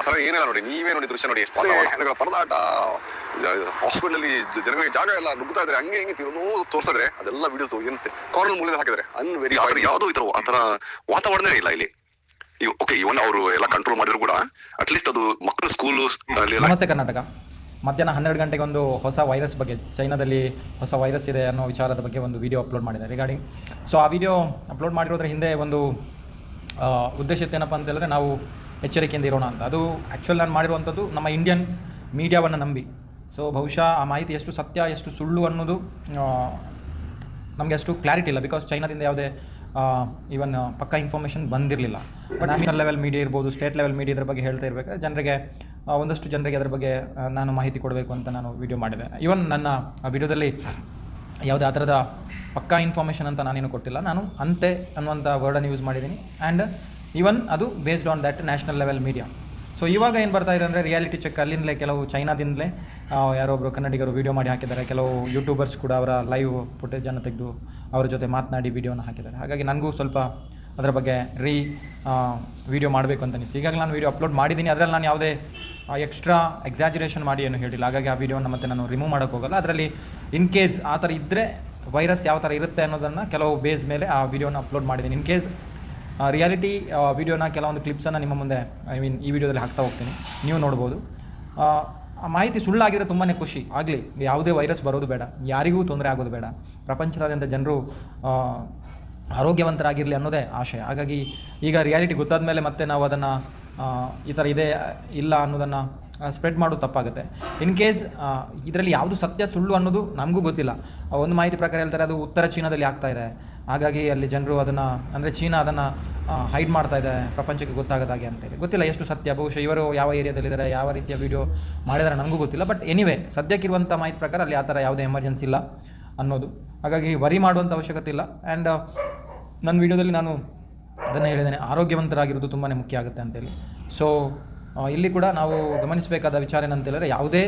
ಆ ಥರ ಏನಿಲ್ಲ ನೋಡಿ ನೀವೇ ನೋಡಿ ದೃಶ್ಯ ನೋಡಿ ಎಷ್ಟು ಹಾಸ್ಪಿಟಲ್ ಪರದಾಟ. ಹಾಸ್ಪಿಟಲಲ್ಲಿ ಜನಗಳಿಗೆ ಜಾಗ ಎಲ್ಲ ನುಗ್ತಾ ಇದ್ರೆ ಹಂಗೆ ಹಿಂಗೆ ತಿರುನೋ ತೋರಿಸಿದ್ರೆ ಅದೆಲ್ಲ ವಿಡಿಯೋಸ್ ಏನಂತೆ ಕಾರ್ನರ್ ಮೂಲೆಯಲ್ಲಿ ಹಾಕಿದ್ರೆ ಅನ್ ವೆರಿ ಯಾವುದೋ ಈ ಆತರ ಆ ಥರ ವಾತಾವರಣನೇ ಇಲ್ಲ ಇಲ್ಲಿ. ಓಕೆ ಇವನ್ ಅವರು ಎಲ್ಲ ಕಂಟ್ರೋಲ್ ಮಾಡಿದ್ರು ಕೂಡ ಅಟ್ಲೀಸ್ಟ್ ಅದು ಮಕ್ಕಳು ಸ್ಕೂಲು ನಮಸ್ತೆ ಕರ್ನಾಟಕ. ಮಧ್ಯಾಹ್ನ ಹನ್ನೆರಡು ಗಂಟೆಗೆ ಒಂದು ಹೊಸ ವೈರಸ್ ಬಗ್ಗೆ ಚೈನಾದಲ್ಲಿ ಹೊಸ ವೈರಸ್ ಇದೆ ಅನ್ನೋ ವಿಚಾರದ ಬಗ್ಗೆ ಒಂದು ವಿಡಿಯೋ ಅಪ್ಲೋಡ್ ಮಾಡಿದೆ ರಿಗಾರ್ಡಿಂಗ್ ಸೊ ಆ ವಿಡಿಯೋ ಅಪ್ಲೋಡ್ ಮಾಡಿರೋದ್ರ ಹಿಂದೆ ಒಂದು ಆ, ಉದ್ದೇಶ ಏನಪ್ಪಾ ಅಂತ ಹೇಳಿದ್ರೆ ನಾವು ಎಚ್ಚರಿಕೆಯಿಂದ ಇರೋಣ ಅಂತ. ಅದು ಆ್ಯಕ್ಚುಲ್ ನಾನು ಮಾಡಿರುವಂಥದ್ದು ನಮ್ಮ ಇಂಡಿಯನ್ ಮೀಡಿಯಾವನ್ನು ನಂಬಿ. ಸೊ ಬಹುಶಃ ಆ ಮಾಹಿತಿ ಎಷ್ಟು ಸತ್ಯ, ಎಷ್ಟು ಸುಳ್ಳು ಅನ್ನೋದು ನಮಗೆ ಅಷ್ಟು ಕ್ಲಾರಿಟಿ ಇಲ್ಲ. ಬಿಕಾಸ್ ಚೈನಾದಿಂದ ಯಾವುದೇ ಈವನ್ ಪಕ್ಕ ಇನ್ಫಾರ್ಮೇಷನ್ ಬಂದಿರಲಿಲ್ಲ. ಬಟ್ ನ್ಯಾಷನಲ್ ಲೆವೆಲ್ ಮೀಡಿಯಾ ಇರ್ಬೋದು ಸ್ಟೇಟ್ ಲೆವೆಲ್ ಮೀಡಿಯಾ ಇದ್ರ ಬಗ್ಗೆ ಹೇಳ್ತಾ ಇರಬೇಕಾದ್ರೆ ಜನರಿಗೆ ಒಂದಷ್ಟು ಜನರಿಗೆ ಅದರ ಬಗ್ಗೆ ನಾನು ಮಾಹಿತಿ ಕೊಡಬೇಕು ಅಂತ ನಾನು ವೀಡಿಯೋ ಮಾಡಿದೆ. ಈವನ್ ನನ್ನ ವಿಡಿಯೋದಲ್ಲಿ ಯಾವುದೇ ಆ ಥರದ ಪಕ್ಕಾ ಇನ್ಫಾರ್ಮೇಷನ್ ಅಂತ ನಾನೇನು ಕೊಟ್ಟಿಲ್ಲ. ನಾನು ಅಂತೆ ಅನ್ನುವಂಥ ವರ್ಡನ್ನು ಯೂಸ್ ಮಾಡಿದ್ದೀನಿ. ಆ್ಯಂಡ್ ಈವನ್ ಅದು based on that national level media so ಇವಾಗ ಏನು ಬರ್ತಾ ಇದೆ ಅಂದರೆ ರಿಯಾಲಿಟಿ ಚೆಕ್ ಅಲ್ಲಿಂದಲೇ ಕೆಲವು ಚೈನಾದಿಂದಲೇ ಯಾರೊಬ್ಬರು ಕನ್ನಡಿಗರು ವೀಡಿಯೋ ಮಾಡಿ ಹಾಕಿದ್ದಾರೆ. ಕೆಲವು ಯೂಟ್ಯೂಬರ್ಸ್ ಕೂಡ ಅವರ ಲೈವ್ ಫುಟೇಜನ್ನು ತೆಗೆದು ಅವ್ರ ಜೊತೆ ಮಾತನಾಡಿ ವೀಡಿಯೋನ ಹಾಕಿದ್ದಾರೆ. ಹಾಗಾಗಿ ನನಗೂ ಸ್ವಲ್ಪ ಅದರ ಬಗ್ಗೆ ರೀ ವಿಡಿಯೋ ಮಾಡಬೇಕು ಅಂತ ಅನಿಸ್ತು. ಈಗಾಗಲೇ ನಾನು ವೀಡಿಯೋ ಅಪ್ಲೋಡ್ ಮಾಡಿದ್ದೀನಿ. ಅದರಲ್ಲಿ ನಾನು ಯಾವುದೇ ಎಕ್ಸ್ಟ್ರಾ ಎಕ್ಸಾಜುರೇಷನ್ ಮಾಡಿ ಏನು ಹೇಳಿಲ್ಲ. ಹಾಗಾಗಿ ಆ ವೀಡಿಯೋನ ಮತ್ತೆ ನಾನು ರಿಮೂವ್ ಮಾಡೋಕ್ಕೆ ಹೋಗಲ್ಲ. ಅದರಲ್ಲಿ ಇನ್ ಕೇಸ್ ಆ ಥರ ಇದ್ದರೆ ವೈರಸ್ ಯಾವ ಥರ ಇರುತ್ತೆ ಅನ್ನೋದನ್ನು ಕೆಲವು ಬೇಸ್ ಮೇಲೆ ಆ ವೀಡಿಯೋನ ಅಪ್ಲೋಡ್ ಮಾಡಿದ್ದೀನಿ. ಇನ್ ಕೇಸ್ ರಿಯಾಲಿಟಿ ವೀಡಿಯೋನ ಕೆಲವೊಂದು ಕ್ಲಿಪ್ಸನ್ನು ನಿಮ್ಮ ಮುಂದೆ ಐ ಮೀನ್ ಈ ವಿಡಿಯೋದಲ್ಲಿ ಹಾಕ್ತಾ ಹೋಗ್ತೀನಿ. ನೀವು ನೋಡ್ಬೋದು. ಆ, ಮಾಹಿತಿ ಸುಳ್ಳಾಗಿದ್ರೆ ತುಂಬಾ ಖುಷಿ. ಆಗಲಿ ಯಾವುದೇ ವೈರಸ್ ಬರೋದು ಬೇಡ. ಯಾರಿಗೂ ತೊಂದರೆ ಆಗೋದು ಬೇಡ. ಪ್ರಪಂಚದಾದ್ಯಂತ ಜನರು ಆರೋಗ್ಯವಂತರಾಗಿರಲಿ ಅನ್ನೋದೇ ಆಶಯ ಹಾಗಾಗಿ ಈಗ ರಿಯಾಲಿಟಿ ಗೊತ್ತಾದ ಮೇಲೆ ಮತ್ತೆ ನಾವು ಅದನ್ನು ಈ ಥರ ಇದೆ ಇಲ್ಲ ಅನ್ನೋದನ್ನು ಸ್ಪ್ರೆಡ್ ಮಾಡೋದು ತಪ್ಪಾಗುತ್ತೆ. ಇನ್ ಕೇಸ್ ಇದರಲ್ಲಿ ಯಾವುದು ಸತ್ಯ ಸುಳ್ಳು ಅನ್ನೋದು ನಮಗೂ ಗೊತ್ತಿಲ್ಲ. ಒಂದು ಮಾಹಿತಿ ಪ್ರಕಾರ ಹೇಳ್ತಾರೆ, ಅದು ಉತ್ತರ ಚೀನಾದಲ್ಲಿ ಆಗ್ತಾ ಇದೆ. ಹಾಗಾಗಿ ಅಲ್ಲಿ ಜನರು ಅದನ್ನು, ಅಂದರೆ ಚೀನಾ ಅದನ್ನು ಹೈಡ್ ಮಾಡ್ತಾ ಇದೆ, ಪ್ರಪಂಚಕ್ಕೆ ಗೊತ್ತಾಗದಾಗೆ ಅಂತೇಳಿ ಗೊತ್ತಿಲ್ಲ ಎಷ್ಟು ಸತ್ಯ, ಬಹುಶಃ ಇವರು ಯಾವ ಏರಿಯಾದಲ್ಲಿದ್ದಾರೆ, ಯಾವ ರೀತಿಯ ವಿಡಿಯೋ ಮಾಡಿದ್ದಾರೆ ನನಗೂ ಗೊತ್ತಿಲ್ಲ. ಬಟ್ ಎನಿವೇ ಸದ್ಯಕ್ಕಿರುವಂಥ ಮಾಹಿತಿ ಪ್ರಕಾರ ಅಲ್ಲಿ ಆ ಥರ ಯಾವುದೇ ಎಮರ್ಜೆನ್ಸಿ ಇಲ್ಲ ಅನ್ನೋದು. ಹಾಗಾಗಿ ವರಿ ಮಾಡುವಂಥ ಅವಶ್ಯಕತೆ ಇಲ್ಲ. ಆ್ಯಂಡ್ ನನ್ನ ವಿಡಿಯೋದಲ್ಲಿ ನಾನು ಅದನ್ನು ಹೇಳಿದ್ದೇನೆ. ಆರೋಗ್ಯವಂತರಾಗಿರೋದು ತುಂಬಾ ಮುಖ್ಯ ಆಗುತ್ತೆ ಅಂತೇಳಿ ಸೊ ಇಲ್ಲಿ ಕೂಡ ನಾವು ಗಮನಿಸಬೇಕಾದ ವಿಚಾರ ಏನಂತ ಹೇಳಿದ್ರೆ ಯಾವುದೇ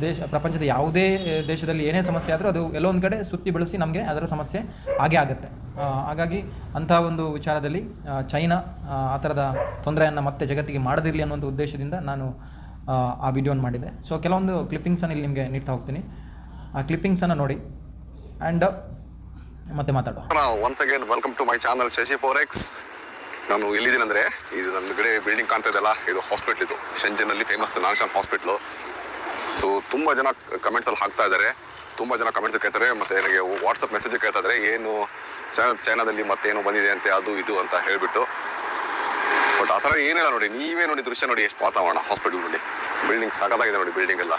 ದೇಶ ಪ್ರಪಂಚದ ಯಾವುದೇ ದೇಶದಲ್ಲಿ ಏನೇ ಸಮಸ್ಯೆ ಆದರೂ ಅದು ಎಲ್ಲೊಂದು ಒಂದು ಕಡೆ ಸುತ್ತಿ ಬೆಳೆಸಿ ನಮಗೆ ಅದರ ಸಮಸ್ಯೆ ಆಗೇ ಆಗುತ್ತೆ. ಹಾಗಾಗಿ ಅಂತಹ ಒಂದು ವಿಚಾರದಲ್ಲಿ ಚೈನಾ ಆ, ಥರದ ತೊಂದರೆಯನ್ನು ಮತ್ತೆ ಜಗತ್ತಿಗೆ ಮಾಡದಿರಲಿ ಅನ್ನುವಂಥ ಉದ್ದೇಶದಿಂದ ನಾನು ಆ, ಆ ವಿಡಿಯೋನ ಮಾಡಿದೆ ಸೊ ಕೆಲವೊಂದು ಕ್ಲಿಪ್ಪಿಂಗ್ಸನ್ನು ಇಲ್ಲಿ ನಿಮಗೆ ನೀಡ್ತಾ ಹೋಗ್ತೀನಿ. ಆ ಕ್ಲಿಪ್ಪಿಂಗ್ಸನ್ನು ನೋಡಿ. ಆ್ಯಂಡ್ ಮತ್ತೆ ಮಾತಾಡೋಣ once again welcome to my channel Shashi four X ನಾನು ಎಲ್ಲಿದ್ದೀನಿ ಅಂದರೆ ಇದು ನನ್ನ ಕಡೆ ಬಿಲ್ಡಿಂಗ್ ಕಾಣ್ತಾ ಇದೆಲ್ಲ ಇದು ಹಾಸ್ಪಿಟ್ಲ್ ಇದು. ಶೆಂಜನಲ್ಲಿ ಫೇಮಸ್ ನಾನ್ಶಾನ್ ಹಾಸ್ಪಿಟ್ಲು ಸೊ ತುಂಬ ಜನ ಕಮೆಂಟ್ಸಲ್ಲಿ ಹಾಕ್ತಾ ಇದ್ದಾರೆ. ತುಂಬ ಜನ ಕಮೆಂಟ್ಸ್ ಕೇಳ್ತಾರೆ, ಮತ್ತು ನನಗೆ ವಾಟ್ಸಪ್ ಮೆಸೇಜ್ ಕೇಳ್ತಾ ಏನು ಚೈನಾ ಚೈನಾದಲ್ಲಿ ಮತ್ತೇನು ಬಂದಿದೆ ಅಂತೆ, ಅದು ಇದು ಅಂತ ಹೇಳಿಬಿಟ್ಟು. ಬಟ್ ಆ ಥರ ಏನಿಲ್ಲ ನೋಡಿ, ನೀವೇ ನೋಡಿ ದೃಶ್ಯ ನೋಡಿ ಎಷ್ಟು ವಾತಾವರಣ ಹಾಸ್ಪಿಟಲ್ ನೋಡಿ ಬಿಲ್ಡಿಂಗ್ ಸಾಕಾಗಿದೆ ನೋಡಿ ಬಿಲ್ಡಿಂಗ್ ಎಲ್ಲ.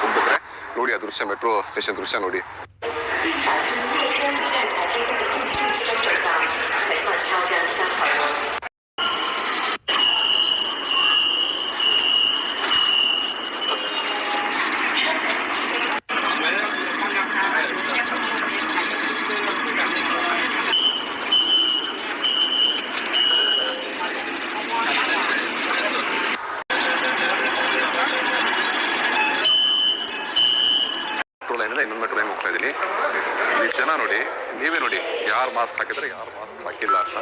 ಹೋಗ್ಬಿಟ್ರೆ ನೋಡಿ ಆ ದೃಶ್ಯ ಮೆಟ್ರೋ ಸ್ಟೇಷನ್ ದೃಶ್ಯ ನೋಡಿ. ಮಾಸ್ಕ್ ಹಾಕಿದ್ರೆ ಯಾರು ಮಾಸ್ಕ್ ಹಾಕಿಲ್ಲ ಅಂತ.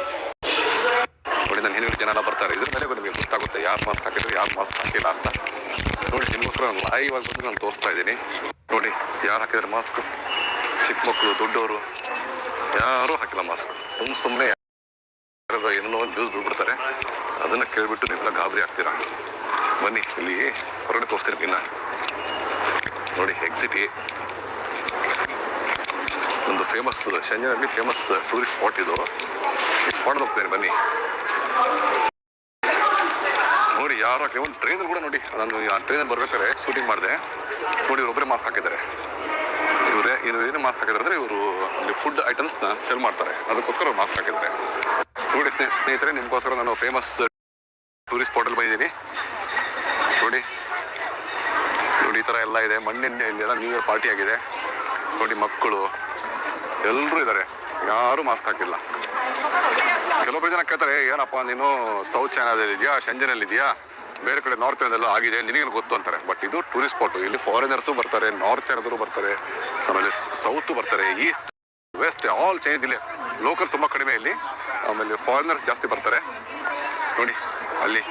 ನೋಡಿ, ನಾನು ಹಿಂದಿನ ಜನ ಎಲ್ಲ ಬರ್ತಾರೆ. ಇದ್ರ ಮೇಲೆ ನಿಮಗೆ ಗೊತ್ತಾಗುತ್ತೆ ಯಾರು ಮಾಸ್ಕ್ ಹಾಕಿದ್ರೆ ಯಾರು ಮಾಸ್ಕ್ ಹಾಕಿಲ್ಲ ಅಂತ. ನೋಡಿ, ನಿಮಗೋಸ್ಕರ ನಾನು ಲೈವ್ ಆಗಿ ಬಂದು ನಾನು ತೋರಿಸ್ತಾ ಇದ್ದೀನಿ. ನೋಡಿ, ಯಾರು ಹಾಕಿದ್ರೆ ಮಾಸ್ಕ್ ಚಿಕ್ಕ ಮಕ್ಕಳು ದೊಡ್ಡವರು ಯಾರೂ ಹಾಕಿಲ್ಲ ಮಾಸ್ಕ್ ಸುಮ್ ಸುಮ್ಮನೆ ಏನೋ ಒಂದು ನ್ಯೂಸ್ ಬಿಡ್ಬಿಡ್ತಾರೆ ಅದನ್ನ ಕೇಳಿಬಿಟ್ಟು ನೀವೆಲ್ಲ ಗಾಬರಿ ಆಗ್ತೀರಾ? ಬನ್ನಿ, ಇಲ್ಲಿ ಹೊರಗಡೆ ತೋರಿಸ್ತೀನಿ ನೋಡಿ ಎಕ್ಸಿಟ್ ಒಂದು ಫೇಮಸ್ ಶಂಜನಲ್ಲಿ ಫೇಮಸ್ ಟೂರಿಸ್ಟ್ ಸ್ಪಾಟ್ ಇದು. ಈ ಸ್ಪಾಟ್ ಹೋಗ್ತೇನೆ, ಬನ್ನಿ. ನೋಡಿ, ಯಾರು ಒಂದು ಟ್ರೈನರ್ ಕೂಡ ನೋಡಿ. ನಾನು ಆ ಟ್ರೈನಲ್ಲಿ ಬರ್ಬೇಕಾದ್ರೆ ಶೂಟಿಂಗ್ ಮಾಡಿದೆ. ನೋಡಿ ಇವ್ರೊಬ್ಬರೇ ಮಾಸ್ಕ್ ಹಾಕಿದ್ದಾರೆ. ಇವರೇ, ಇವ್ರು ಏನು ಮಾಸ್ಕ್ ಹಾಕಿದ್ದಾರೆ ಅಂದರೆ ಇವರು ಅಲ್ಲಿ ಫುಡ್ ಐಟಮ್ಸ್ನ ಸೆಲ್ ಮಾಡ್ತಾರೆ. ಅದಕ್ಕೋಸ್ಕರ ಮಾಸ್ಕ್ ಹಾಕಿದ್ದಾರೆ. ನೋಡಿ, ಸ್ನೇಹ, ಸ್ನೇಹಿತರೆ, ನಿಮಗೋಸ್ಕರ ನಾನು ಫೇಮಸ್ ಟೂರಿಸ್ಟ್ ಸ್ಪಾಟಲ್ಲಿ ಬಂದಿದ್ದೀನಿ. ನೋಡಿ. ನೋಡಿ, ಈ ಥರ ಎಲ್ಲ ಇದೆ. ಮಣ್ಣಿನ ಇಲ್ಲೆಲ್ಲ ನ್ಯೂ ಇಯರ್ ಪಾರ್ಟಿ ಆಗಿದೆ. ನೋಡಿ, ಮಕ್ಕಳು. ಎಲ್ಲರೂ ಇದ್ದಾರೆ ಯಾರೂ ಮಾಸ್ಕ್ ಹಾಕಿಲ್ಲ. ಕೆಲವೊಬ್ಬರು ಜನ ಕೇಳ್ತಾರೆ, ಏನಪ್ಪ, ನೀನು ಸೌತ್ ಚೈನಾದಲ್ಲಿ ಇದೆಯಾ? ಶಂಜನಲ್ಲಿ ಇದೆಯಾ? ಬೇರೆ ಕಡೆ ನಾರ್ತ್ ಚೈನಾದೆಲ್ಲ ಆಗಿದೆ. ನಿನಗೇನು ಗೊತ್ತು ಅಂತಾರೆ. ಬಟ್ ಇದು ಟೂರಿಸ್ಟ್ ಸ್ಪಾಟು ಇಲ್ಲಿ ಫಾರಿನರ್ಸು ಬರ್ತಾರೆ ನಾರ್ತ್ ಚೈನಾದವರು ಬರ್ತಾರೆ, ಆಮೇಲೆ ಸೌತ್ ಬರ್ತಾರೆ ಈಸ್ಟ್ ವೆಸ್ಟ್ ಆಲ್ ಚೇಂಜ್ ಇಲ್ಲಿ. ಲೋಕಲ್ ತುಂಬ ಕಡಿಮೆ ಇಲ್ಲಿ. ಆಮೇಲೆ ಫಾರಿನರ್ಸ್ ಜಾಸ್ತಿ ಬರ್ತಾರೆ. ನೋಡಿ, ಅಲ್ಲಿ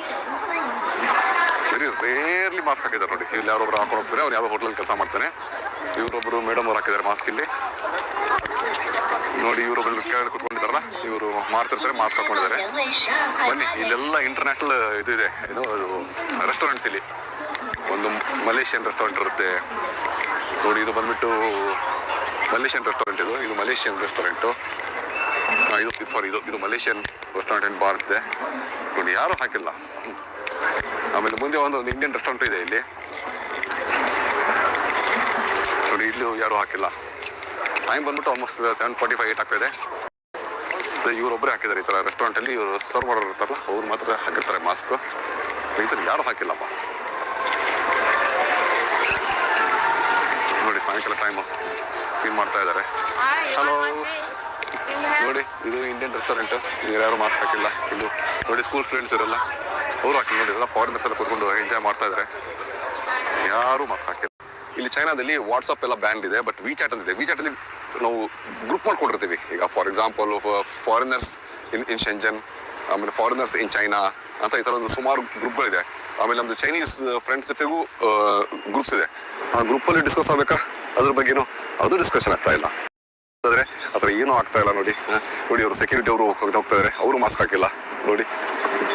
ರೇರ್ಲಿ ಮಾಸ್ಕ್ ಹಾಕಿದ್ದಾರೆ ನೋಡಿ. ಇಲ್ಲಿ ಯಾರೊಬ್ರು ಹಾಕೊಂಡು ಹೋಗ್ತಾರೆ ಅವ್ರು ಯಾವ ಹೋಟ್ಲಲ್ಲಿ ಕೆಲಸ ಮಾಡ್ತಾನೆ. ಇವರೊಬ್ಬರು ಮೇಡಮ್ ಅವ್ರು ಹಾಕಿದ್ದಾರೆ ಮಾಸ್ಕ್ ಇಲ್ಲಿ. ನೋಡಿ ಇವರೊಬ್ರು ಕೆಳಗಡೆ ಕುತ್ಕೊಂಡಿದ್ದಾರಲ್ಲ, ಇವರು ಮಾಡ್ತಿರ್ತಾರೆ ಮಾಸ್ಕ್ ಹಾಕೊಂಡಿದ್ದಾರೆ. ಬನ್ನಿ, ಇಲ್ಲೆಲ್ಲ ಇಂಟರ್ನ್ಯಾಷನಲ್ ಇದು ಇದೆ. ಇದು ರೆಸ್ಟೋರೆಂಟ್ಸ್ ಇಲ್ಲಿ. ಒಂದು ಮಲೇಷಿಯನ್ ರೆಸ್ಟೋರೆಂಟ್ ಇರುತ್ತೆ. ನೋಡಿ, ಇದು ಬಂದ್ಬಿಟ್ಟು ಮಲೇಷಿಯನ್ ರೆಸ್ಟೋರೆಂಟ್ ಇದು. ಇದು ಮಲೇಷಿಯನ್ ರೆಸ್ಟೋರೆಂಟು ಇದು ಸಾರಿ ಇದು ಇದು ಮಲೇಷಿಯನ್ ರೆಸ್ಟೋರೆಂಟ್ ಏನು ಬಾರ್ ಇದೆ. ನೋಡಿ, ಯಾರೂ ಹಾಕಿಲ್ಲ. ಆಮೇಲೆ ಮುಂದೆ ಒಂದು ಒಂದು ಇಂಡಿಯನ್ ರೆಸ್ಟೋರೆಂಟ್ ಇದೆ ಇಲ್ಲಿ. ನೋಡಿ ಇಲ್ಲೂ ಯಾರು ಹಾಕಿಲ್ಲ. ಟೈಮ್ ಬಂದ್ಬಿಟ್ಟು almost seven forty five eight ಆಗ್ತಾಯಿದೆ ಸೊ ಇವರೊಬ್ಬರೇ ಹಾಕಿದ್ದಾರೆ ಈ ಥರ ರೆಸ್ಟೋರೆಂಟಲ್ಲಿ ಇವರು ಸರ್ವ್ ಮಾಡೋರು ಇರ್ತಾರಲ್ಲ ಅವ್ರು ಮಾತ್ರ ಹಾಕಿರ್ತಾರೆ ಮಾಸ್ಕು ಈ ಥರ ಯಾರು ಹಾಕಿಲ್ಲಪ್ಪ. ನೋಡಿ ಸಾಯಂಕಾಲ ಟೈಮು ಕ್ಲೀನ್ ಮಾಡ್ತಾ ಇದ್ದಾರೆ? ಹಲೋ ನೋಡಿ ಇದು ಇಂಡಿಯನ್ ರೆಸ್ಟೋರೆಂಟ್ ಇವ್ರು ಯಾರು ಮಾಸ್ಕ್ ಹಾಕಿಲ್ಲ. ಇದು ನೋಡಿ ಸ್ಕೂಲ್ ಫ್ರೆಂಡ್ಸ್ ಇರಲ್ಲ. ಅವರು ಹಾಕಿ ಫಾರಿನ್ ಎಲ್ಲ ಎಲ್ಲ ಕೂತ್ಕೊಂಡು ಎಂಜಾಯ್ ಮಾಡ್ತಾ ಇದ್ದಾರೆ ಯಾರು ಮಾತು ಹಾಕಿಲ್ಲ ಇಲ್ಲಿ ಚೈನಾದಲ್ಲಿ ವಾಟ್ಸಪ್ ಎಲ್ಲ ಬ್ಯಾಂಡ್ ಇದೆ ಬಟ್ ವಿ ಚಾಟ್ ಅಂತಿದೆ. ವಿ ಅಲ್ಲಿ ನಾವು ಗ್ರೂಪ್ ಮಾಡ್ಕೊಂಡಿರ್ತೀವಿ. ಈಗ for example foreigners in in Shenzhen ಆಮೇಲೆ ಫಾರಿನರ್ಸ್ ಇನ್ ಚೈನಾ ಅಂತ ಈ ಥರ ಒಂದು ಸುಮಾರು ಗ್ರೂಪ್ಗಳಿದೆ ಆಮೇಲೆ ನಮ್ಮದು ಚೈನೀಸ್ ಫ್ರೆಂಡ್ಸ್ ಜೊತೆಗೂ ಗ್ರೂಪ್ಸ್ ಇದೆ. ಆ ಗ್ರೂಪಲ್ಲಿ ಡಿಸ್ಕಸ್ ಆಗಬೇಕಾ? ಅದ್ರ ಬಗ್ಗೆನೂ ಅದು ಡಿಸ್ಕಷನ್ ಆಗ್ತಾ ಇಲ್ಲ. ಥರ ಏನೂ ಆಗ್ತಾ ಇಲ್ಲ ನೋಡಿ. ನೋಡಿ ಅವರು ಸೆಕ್ಯೂರಿಟಿ ಅವರು ಹೋಗ್ತಾ ಇದಾರೆ. ಅವರು ಮಾಸ್ಕ್ ಹಾಕಿಲ್ಲ. ನೋಡಿ,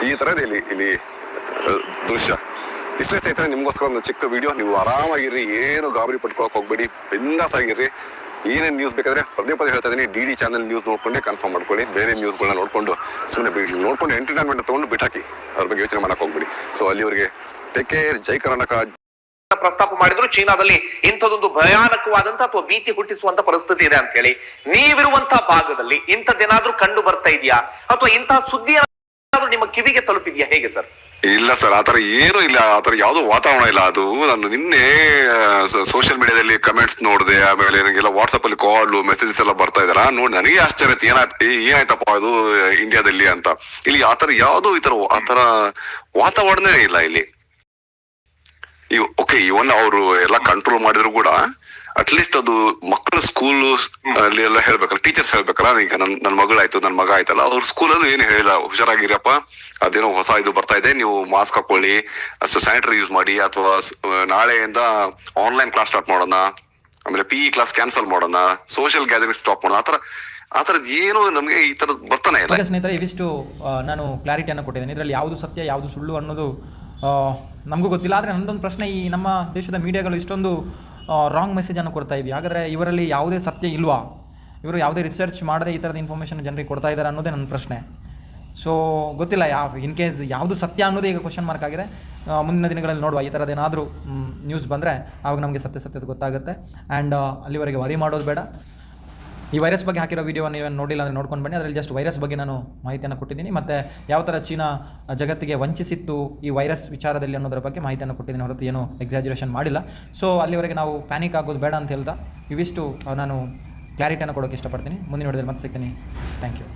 ಈ ಥರದ್ದು ಇಲ್ಲಿ ಇಲ್ಲಿ ದೃಶ್ಯ. ಇಷ್ಟೇ ಸ್ನೇಹಿತರೆ, ನಿಮಗೋಸ್ಕರ ಒಂದು ಚಿಕ್ಕ ವಿಡಿಯೋ ನೀವು ಆರಾಮಾಗಿರ್ರಿ, ಏನು ಗಾಬರಿ ಪಟ್ಕೊಳಕ್ ಹೋಗ್ಬೇಡಿ ಬಿಂದಾಸ್ ಆಗಿರ್ರಿ ಏನೇನು ನ್ಯೂಸ್ ಬೇಕಾದ್ರೆ ಪದೇ ಪದೇ ಹೇಳ್ತಾ ಇದ್ದೀನಿ. ಡಿ ಡಿ ಚಾನಲ್ ನ್ಯೂಸ್ ನೋಡ್ಕೊಂಡೆ ಕನ್ಫರ್ಮ್ ಮಾಡ್ಕೊಳ್ಳಿ. ಬೇರೆ ನ್ಯೂಸ್ಗಳನ್ನ ನೋಡ್ಕೊಂಡು ಸುಮ್ಮನೆ ಬಿಡಿ. ನೋಡ್ಕೊಂಡು ಎಂಟರ್ಟೈನ್ಮೆಂಟ್ ತೊಗೊಂಡು ಬಿಟ್ಟಾಕಿ. ಅದ್ರ ಬಗ್ಗೆ ಯೋಚನೆ ಮಾಡೋಕೆ ಹೋಗ್ಬಿಡಿ. ಸೊ ಅಲ್ಲಿವರೆಗೆ ಟೇಕ್ ಕೇರ್ ಜೈ ಕರ್ನಾಟಕ. ಪ್ರಸ್ತಾಪ ಮಾಡಿದ್ರು, ಚೀನಾದಲ್ಲಿ ಇಂಥದೊಂದು ಭಯಾನಕವಾದಂತ ಅಥವಾ ಭೀತಿ ಹುಟ್ಟಿಸುವಂತ ಪರಿಸ್ಥಿತಿ ಇದೆ ಅಂತ ಹೇಳಿ ನೀವಿರುವಂತಹ ಭಾಗದಲ್ಲಿ ಇಂಥದ್ದೇನಾದ್ರೂ ಕಂಡು ಬರ್ತಾ ಇದೆಯಾ? ಅಥವಾ ಇಂತಹ ಸುದ್ದಿ ನಿಮ್ಮ ಕಿವಿಗೆ ತಲುಪಿದ್ಯಾ? ಹೇಗೆ ಸರ್? ಇಲ್ಲ ಸರ್ ಆತರ ಏನು ಇಲ್ಲ. ಆತರ ಯಾವ್ದು ವಾತಾವರಣ ಇಲ್ಲ. ಅದು ನಾನು ನಿನ್ನೆ ಸೋಷಿಯಲ್ ಮೀಡಿಯಾದಲ್ಲಿ ಕಮೆಂಟ್ಸ್ ನೋಡಿದೆ, ಆಮೇಲೆ ನನಗೆಲ್ಲ ವಾಟ್ಸಪ್ ಅಲ್ಲಿ ಕಾಲ್ ಮೆಸೇಜಸ್ ಎಲ್ಲ ಬರ್ತಾ ಇದಾರ ನೋಡಿ, ನನಗೆ ಆಶ್ಚರ್ಯ ಏನಾಯ್ತು ಏನಾಯ್ತಪ್ಪ ಅದು ಇಂಡಿಯಾದಲ್ಲಿ ಅಂತ. ಇಲ್ಲಿ ಆತರ ಯಾವ್ದು ಈ ತರ ಆತರ ವಾತಾವರಣನೇ ಇಲ್ಲ ಇಲ್ಲಿ. ಓಕೆ ಇವನ್ ಅವರು ಎಲ್ಲ ಕಂಟ್ರೋಲ್ ಮಾಡಿದ್ರು ಕೂಡ ಅಟ್ಲೀಸ್ಟ್ ಅದು ಮಕ್ಕಳ ಸ್ಕೂಲ್ ಅಲ್ಲಿ ಎಲ್ಲ ಹೇಳ್ಬೇಕಲ್ಲ ಟೀಚರ್ಸ್ ಹೇಳ್ಬೇಕಲ್ಲ, ಈಗ ನನ್ ನನ್ ಮಗಳಾಯ್ತು, ನನ್ ಮಗ ಆಯ್ತಲ್ಲ, ಅವ್ರ ಸ್ಕೂಲಲ್ಲೂ ಏನು ಹೇಳಿಲ್ಲ ಹುಷಾರಾಗಿರಪ್ಪ ಅದೇನೋ ಹೊಸ ಇದು ಬರ್ತಾ ಇದೆ, ನೀವು ಮಾಸ್ಕ್ ಹಾಕೊಳ್ಳಿ ಅಷ್ಟು ಸ್ಯಾನಿಟರಿ ಯೂಸ್ ಮಾಡಿ, ಅಥವಾ ನಾಳೆಯಿಂದ ಆನ್ಲೈನ್ ಕ್ಲಾಸ್ ಸ್ಟಾರ್ಟ್ ಮಾಡೋಣ, ಆಮೇಲೆ ಪಿ ಇ ಕ್ಲಾಸ್ ಕ್ಯಾನ್ಸಲ್ ಮಾಡೋಣ ಸೋಷಿಯಲ್ ಗ್ಯಾದರಿಂಗ್ ಸ್ಟಾಪ್ ಮಾಡೋಣ ಆತರ ಏನು ನಮಗೆ ಈ ತರದ್ ಬರ್ತಾನೆ ಇಲ್ಲ. ಸ್ನೇಹಿತರೆ, ಇವಿಷ್ಟು ನಾನು ಕ್ಲಾರಿಟಿಯನ್ನು ಕೊಟ್ಟಿದ್ದೇನೆ. ಇದರಲ್ಲಿ ಯಾವುದು ಸತ್ಯ, ಯಾವುದು ಸುಳ್ಳು ಅನ್ನೋದು ನಮಗೂ ಗೊತ್ತಿಲ್ಲ, ಆದರೆ ನನ್ನದೊಂದು ಪ್ರಶ್ನೆ ಈ ನಮ್ಮ ದೇಶದ ಮೀಡಿಯಾಗಳು ಇಷ್ಟೊಂದು ರಾಂಗ್ ಮೆಸೇಜನ್ನು ಕೊಡ್ತಾ ಇವಿ ಹಾಗಾದರೆ ಇವರಲ್ಲಿ ಯಾವುದೇ ಸತ್ಯ ಇಲ್ವಾ? ಇವರು ಯಾವುದೇ ರಿಸರ್ಚ್ ಮಾಡದೆ ಈ ಥರದ ಇನ್ಫಾರ್ಮೇಷನ್ ಜನರಿಗೆ ಕೊಡ್ತಾ ಇದ್ದಾರೆ ಅನ್ನೋದೇ ನನ್ನ ಪ್ರಶ್ನೆ. ಸೊ ಗೊತ್ತಿಲ್ಲ ಯಾವ ಇನ್ ಕೇಸ್ ಯಾವುದು ಸತ್ಯ ಅನ್ನೋದೇ ಈಗ ಕ್ವಶನ್ ಮಾರ್ಕ್ ಆಗಿದೆ ಮುಂದಿನ ದಿನಗಳಲ್ಲಿ ನೋಡುವ, ಈ ಥರದ್ದು ಏನಾದರೂ ನ್ಯೂಸ್ ಬಂದರೆ, ಆವಾಗ ನಮಗೆ ಸತ್ಯ ಸತ್ಯದ ಗೊತ್ತಾಗುತ್ತೆ. ಆ್ಯಂಡ್ ಅಲ್ಲಿವರೆಗೆ ವರಿ ಮಾಡೋದು ಬೇಡ. ಈ ವೈರಸ್ ಬಗ್ಗೆ ಹಾಕಿರೋ ವಿಡಿಯೋ ನೀವು ನೋಡಿಲ್ಲ ಅಂದರೆ ನೋಡ್ಕೊಂಡು ಬನ್ನಿ. ಅದರಲ್ಲಿ ಜಸ್ಟ್ ವೈರಸ್ ಬಗ್ಗೆ ನಾನು ಮಾಹಿತಿಯನ್ನು ಕೊಟ್ಟಿದ್ದೀನಿ. ಮತ್ತು ಯಾವ ಥರ ಚೀನಾ ಜಗತ್ತಿಗೆ ವಂಚಿಸಿತ್ತು ಈ ವೈರಸ್ ವಿಚಾರದಲ್ಲಿ ಅನ್ನೋದ್ರ ಬಗ್ಗೆ ಮಾಹಿತಿಯನ್ನು ಕೊಟ್ಟಿದ್ದೀನಿ. ಹೊರತು ಏನು ಎಕ್ಸಾಜುರೇಷನ್ ಮಾಡಿಲ್ಲ. ಸೊ ಅಲ್ಲಿವರೆಗೆ ನಾವು ಪ್ಯಾನಿಕ್ ಆಗೋದು ಬೇಡ ಅಂತ ಹೇಳ್ತಾ ಇವಿಷ್ಟು ನಾನು ಕ್ಲಾರಿಟಿಯನ್ನು ಕೊಡೋಕ್ಕೆ ಇಷ್ಟಪಡ್ತೀನಿ. ಮುಂದಿನ ನೋಡಿದ್ರೆ ಮತ್ತೆ ಸಿಗ್ತೀನಿ. Thank you